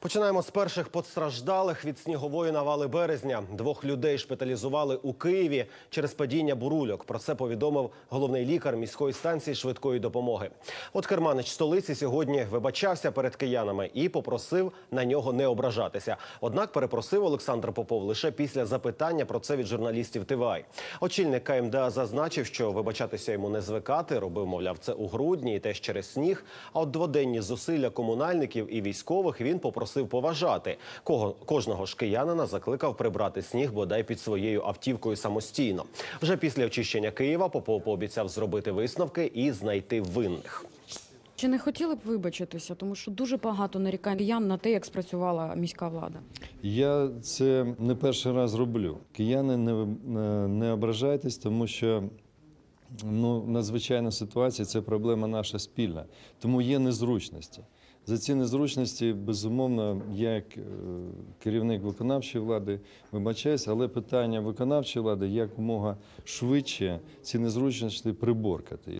Починаємо з перших постраждалих від снігової навали березня. Двох людей шпиталізували у Києві через падіння бурульок. Про це повідомив головний лікар міської станції швидкої допомоги. От керманич столиці сьогодні вибачався перед киянами і попросив на нього не ображатися. Однак перепросив Олександр Попов лише після запитання про це від журналістів ТВА. Очільник КМДА зазначив, що вибачатися йому не звикати. Робив, мовляв, це у грудні і теж через сніг. А от дводенні зусилля комунальників і військових він попросив поважати. Кого кожного ж киянина закликав прибрати сніг бодай під своєю автівкою самостійно. Вже після очищення Києва Попов пообіцяв зробити висновки і знайти винних. Чи не хотіли б вибачитися, тому що дуже багато нарікань киян на те, як спрацювала міська влада? Я це не перший раз роблю. Кияни не, не, не ображайтесь, тому що ну, надзвичайна ситуація це проблема наша спільна. Тому є незручності. За ці незручності, безумовно, я як е, керівник виконавчої влади вибачаюся, але питання виконавчої влади якомога швидше ці незручності приборкати.